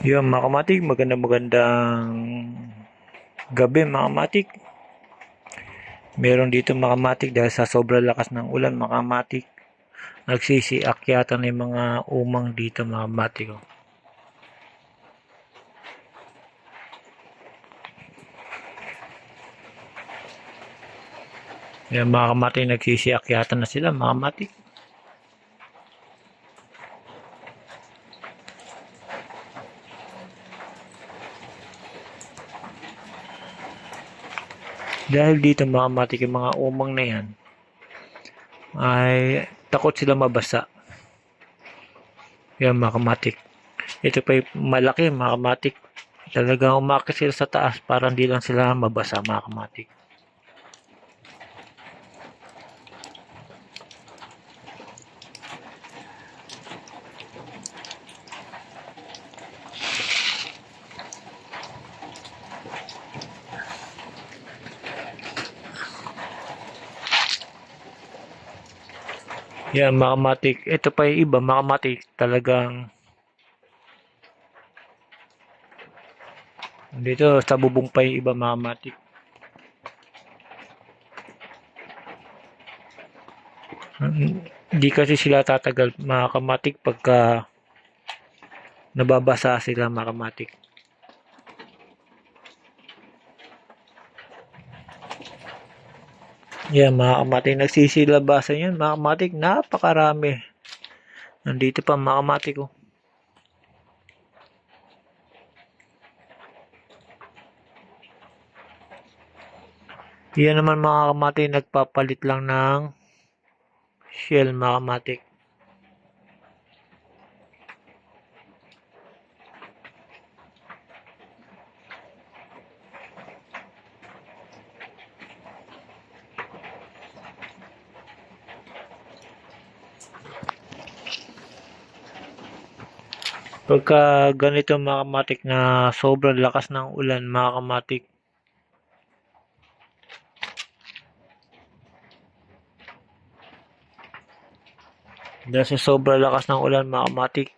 Yun mga kamatik, maganda magandang gabi mga kamatik. Meron dito mga kamatik dahil sa sobrang lakas ng ulan mga kamatik. Nagsisiakyatan ng mga umang dito mga kamatik. oh. Yan mga kamatik, nagsisiakyatan na sila mga kamatik. Dahil dito mga kamatik, yung mga umang na yan, ay takot sila mabasa. Yan mga kamatik. Ito pa malaki mga kamatik. Talagang umakit sila sa taas para hindi lang sila mabasa mga kamatik. Yan mga kamatik. Ito pa yung iba mga kamatik. Talagang dito sa bubong pa yung iba mga kamatik. Hindi kasi sila tatagal mga kamatik pagka nababasa sila mga Yan mga kamatik nagsisilabasan yan mga kamatik napakarami. Nandito pa mga kamatik oh. Yan naman mga kamatik nagpapalit lang ng shell mga kamatik. Pagka ganito mga kamatik na sobrang lakas ng ulan mga kamatik, dahil sa sobrang lakas ng ulan mga kamatik,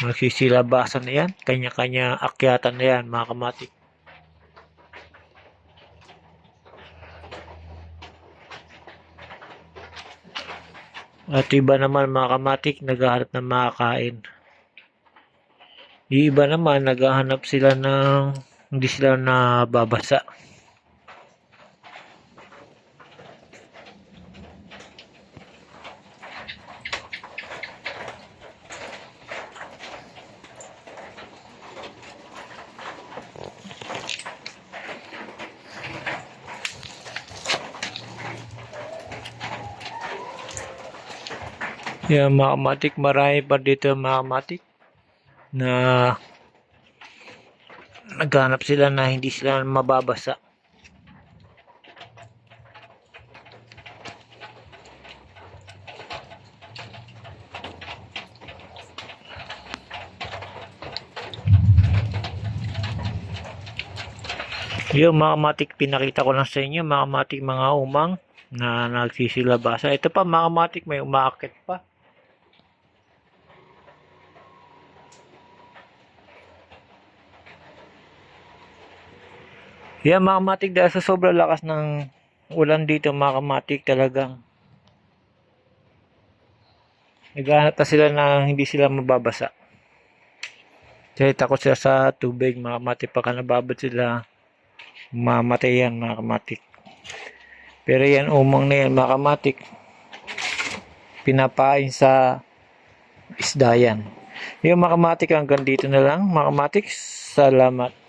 magsisilabasan na yan, kanya-kanya akyatan na yan mga kamatik. At iba naman mga kamatik, naghahanap ng makakain. Yung iba naman, naghahanap sila ng hindi sila nababasa. Yan mga kamatik, marami pa dito mga na naghanap sila na hindi sila mababasa. Yung mga pinakita ko lang sa inyo, mga mga umang na nagsisilabasa. Ito pa, mga may umaakit pa. Yan mga kamatik dahil sa sobrang lakas ng ulan dito mga kamatik talagang naghahanap na sila na hindi sila mababasa. Kasi takot sila sa tubig mga kamatik pagka nababad sila mamatay yan mga kamatik. Pero yan umang na yan mga kamatik pinapain sa isda yan. Yung mga kamatik hanggang dito na lang mga kamatik. Salamat.